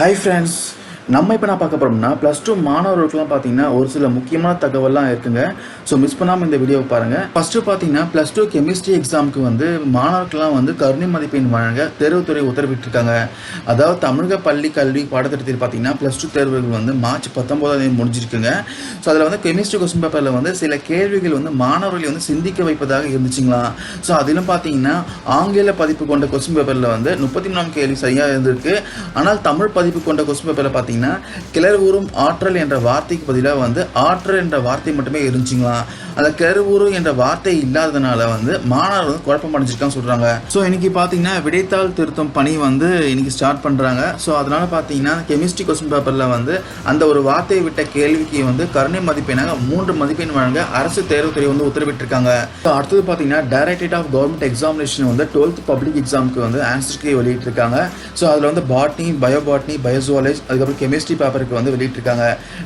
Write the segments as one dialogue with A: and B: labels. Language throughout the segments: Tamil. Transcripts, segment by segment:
A: ஹை ஃப்ரெண்ட்ஸ் நம்ம இப்போ நான் பார்க்க போகிறோம்னா ப்ளஸ் டூ மாணவர்களுக்குலாம் பார்த்தீங்கன்னா ஒரு சில முக்கியமான தகவல்லாம் இருக்குங்க. ஸோ மிஸ் பண்ணாமல் இந்த வீடியோவை பாருங்கள் ஃபஸ்ட்டு பார்த்தீங்கன்னா ப்ளஸ் டூ கெமிஸ்ட்ரி எக்ஸாமுக்கு வந்து மாணவர்கள்லாம் வந்து கருணை மதிப்பெண் வழங்க தேர்வுத்துறை உத்தரவிட்டிருக்காங்க. அதாவது தமிழக பள்ளி கல்வி பாடத்திட்டத்தில் பார்த்தீங்கன்னா ப்ளஸ் டூ தேர்வுகள் வந்து மார்ச் பத்தொம்போதாம் தேதி முடிஞ்சிருக்குங்க. ஸோ அதில் வந்து கெமிஸ்ட்ரி கொஸ்டின் பேப்பரில் வந்து சில கேள்விகள் வந்து மாணவர்களை வந்து சிந்திக்க வைப்பதாக இருந்துச்சுங்களா? ஸோ அதிலும் பார்த்தீங்கன்னா ஆங்கில பதிப்பு கொண்ட கொஸ்டின் பேப்பரில் வந்து முப்பத்தி மூணாம் கேள்வி சரியாக இருந்திருக்கு. ஆனால் தமிழ் பதிப்பு கொண்ட கொஸ்டின் பேப்பரில் பார்த்தீங்கன்னா கிளர்வுறும் ஆற்றல் என்ற வார்த்தைக்கு பதிலாக வந்து ஆற்றல் என்ற வார்த்தை மட்டுமே இருந்துச்சுங்களா? அந்த கிளர்வுறு என்ற வார்த்தை இல்லாததுனால வந்து மாணவர்கள் வந்து குழப்பம் அடைஞ்சிருக்கான்னு சொல்கிறாங்க ஸோ இன்னைக்கு பார்த்தீங்கன்னா விடைத்தாள் திருத்தம் பணி வந்து இன்னைக்கு ஸ்டார்ட் பண்ணுறாங்க ஸோ அதனால பார்த்தீங்கன்னா கெமிஸ்ட்ரி கொஸ்டின் பேப்பரில் வந்து அந்த ஒரு வார்த்தையை விட்ட கேள்விக்கு வந்து கருணை மதிப்பெண்ணாக மூன்று மதிப்பெண் வழங்க அரசு தேர்வுத்துறை வந்து உத்தரவிட்டிருக்காங்க. ஸோ அடுத்தது பார்த்தீங்கன்னா டைரக்டரேட் ஆஃப் கவர்மெண்ட் எக்ஸாமினேஷன் வந்து டுவெல்த் பப்ளிக் எக்ஸாமுக்கு வந்து ஆன்சர் கீ வெளியிட்டிருக்காங்க. ஸோ அதில் வந்து பாட்னி பயோபாட்னி பயோசுவாலஜி அதுக்கப்புறம் கெமிஸ்ட்ரி பேப்பருக்கு வந்து வெளியிட்டிருக்காங்க.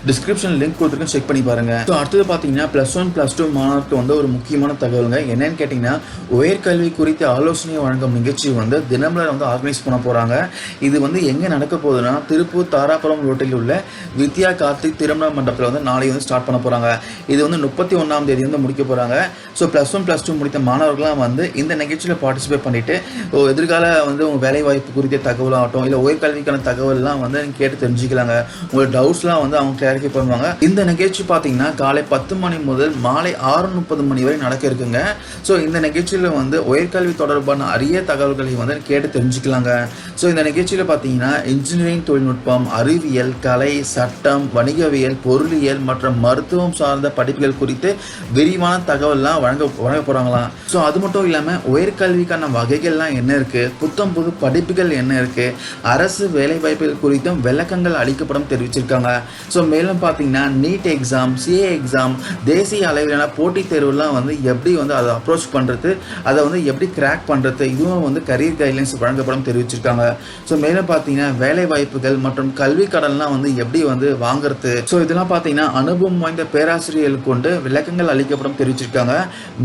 A: டிஸ்கிரிப்ஷன் லிங்க் கொடுத்துருக்கேன் செக் பண்ணி பாருங்க. ஸோ அடுத்தது பார்த்தீங்கன்னா ப்ளஸ் ஒன் ப்ளஸ் டூ மாணவருக்கு வந்து ஒரு முக்கியமான தகவலுங்க. என்னன்னு கேட்டிங்கன்னா உயர்கல்வி குறித்து ஆலோசனை வழங்கும் நிகழ்ச்சி வந்து தினமலர் வந்து ஆர்கனைஸ் பண்ண போகிறாங்க இது வந்து எங்கே நடக்க போகுதுன்னா திருப்பூர் தாராபுரம் ரோட்டில் உள்ள வித்யா கார்த்திக் திருமண மண்டபத்தில் வந்து நாளை வந்து ஸ்டார்ட் பண்ண போகிறாங்க இது வந்து முப்பத்தி ஒன்றாம் தேதி வந்து முடிக்க போகிறாங்க so plus one plus two முடித்த மாணவர்கள்லாம் வந்து இந்த நிகழ்ச்சியில் பார்ட்டிசிபேட் பண்ணிட்டு எதிர்கால வந்து உங்கள் வேலை வாய்ப்பு குறித்த தகவலாகட்டும் இல்லை உயர்கல்விக்கான தகவல்லாம் வந்து கேட்டு தெரிஞ்சுக்கலாங்க. உங்களோட டவுட்ஸ்லாம் வந்து அவங்க கிளாரிஃபை பண்ணுவாங்க. இந்த நிகழ்ச்சி பார்த்தீங்கன்னா காலை பத்து மணி முதல் மாலை ஆறு முப்பது மணி வரை நடக்க இருக்குங்க. ஸோ இந்த நிகழ்ச்சியில் வந்து உயர்கல்வி தொடர்பான அரிய தகவல்களை வந்து கேட்டு தெரிஞ்சுக்கலாங்க. ஸோ இந்த நிகழ்ச்சியில் பார்த்தீங்கன்னா இன்ஜினியரிங் தொழில்நுட்பம் அறிவியல் கலை சட்டம் வணிகவியல் பொருளியல் மற்றும் மருத்துவம் சார்ந்த படிப்புகள் குறித்து விரிவான தகவல்லாம் வழங்க வழங்க போகிறாங்களாம் ஸோ அது மட்டும் இல்லாமல் உயர்கல்விக்கான வகைகள்லாம் என்ன இருக்குது புத்தம் புது படிப்புகள் என்ன இருக்குது அரசு வேலைவாய்ப்புகள் குறித்தும் விளக்கங்கள் அளிக்கப்படும் தெரிவிச்சிருக்காங்க. ஸோ மேலும் பார்த்தீங்கன்னா நீட் எக்ஸாம் சிஏ எக்ஸாம் தேசிய அளவில் அளவிலான போட்டித் தேர்வுலாம் வந்து எப்படி வந்து அதை அப்ரோச் பண்ணுறது அதை வந்து எப்படி கிராக் பண்ணுறது இதுவும் வந்து கரியர் கைட்லைன்ஸ் வழங்கப்படும் தெரிவிச்சிருக்காங்க. ஸோ மேலும் பார்த்தீங்கன்னா வேலை வாய்ப்புகள் மற்றும் கல்வி கடன்லாம் வந்து எப்படி வந்து வாங்குறது? ஸோ இதெல்லாம் பார்த்தீங்கன்னா அனுபவம் வாய்ந்த பேராசிரியர்கள் கொண்டு விளக்கங்கள் அளிக்கப்படும் தெரிவிச்சிருக்காங்க.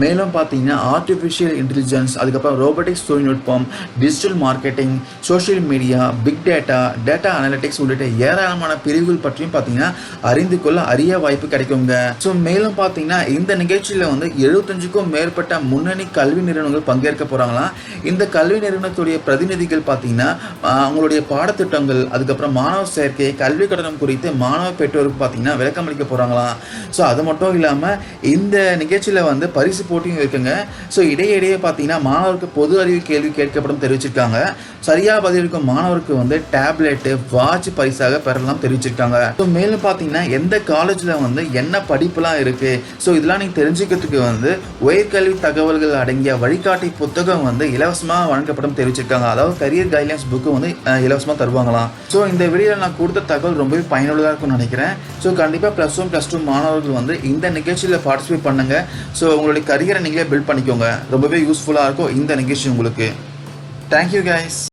A: மேலும் பார்த்தீங்கன்னா ஆர்டிஃபிஷியல் இன்டெலிஜென்ஸ் அதுக்கப்புறம் ரோபோட்டிக்ஸ் தொழில்நுட்பம் digital marketing social media big data data analytics உள்ளிட்ட ஏராளமான பிரிவுகள் பற்றியும் பார்த்தீங்கன்னா அறிந்து கொள்ள அரிய வாய்ப்பு கிடைக்குங்க. ஸோ மேலும் பார்த்தீங்கன்னா இந்த நிகழ்ச்சியில் வந்து எழுபத்தஞ்சுக்கும் மேற்பட்ட முன்னணி கல்வி நிறுவனங்கள் பங்கேற்க போகிறாங்களாம் இந்த கல்வி நிறுவனத்துடைய பிரதிநிதிகள் பார்த்தீங்கன்னா அவங்களுடைய பாடத்திட்டங்கள் அதுக்கப்புறம் மாணவர் சேர்க்கை கல்வி கட்டணம் குறித்து மாணவ பெற்றோருக்கு பார்த்தீங்கன்னா விளக்கம் அளிக்க போகிறாங்களாம் ஸோ அது மட்டும் இல்லாமல் இந்த நிகழ்ச்சியில் வந்து பரிசு போட்டியும் இருக்குங்க. ஸோ இடையே இடையே பார்த்தீங்கன்னா மாணவருக்கு பொது அறிவு கேள்வி கேட்கப்படும் தெரிவிச்சிருக்காங்க. சரியாக பதிலளிக்கும் மாணவருக்கு வந்து டேப்லெட்டு வாட்ச் பரிசாக பெறலாம் தெரிவிச்சிருக்காங்க. ஸோ மேலும் பார்த்தீங்கன்னா எந்த காலேஜில் வந்து என்ன படிப்புலாம் இருக்குது ஸோ இதெல்லாம் நீங்கள் தெரிஞ்சுக்கிறதுக்கு வந்து உயர்கல்வி தகவல்கள் அடங்கிய வழிகாட்டி புத்தகம் வந்து இலவசமாக வழங்கப்படும் தெரிவிச்சிருக்காங்க. அதாவது கரியர் கைட்லைன்ஸ் புக்கு வந்து இலவசமாக தருவாங்களாம். ஸோ இந்த வீடியோவில் நான் கொடுத்த தகவல் ரொம்பவே பயனுள்ளதாக இருக்கும்னு நினைக்கிறேன். ஸோ கண்டிப்பாக ப்ளஸ் ஒன் ப்ளஸ் டூ மாணவர்கள் வந்து இந்த நிகழ்ச்சியில் பார்ட்டிசிபேட் பண்ணுங்க. ஸோ உங்களுடைய கரியரை நீங்களே பில்ட் பண்ணிக்கோங்க. ரொம்பவே யூஸ்ஃபுல்லாக இருக்கும் இந்த நிகழ்ச்சி உங்களுக்கு. Thank you guys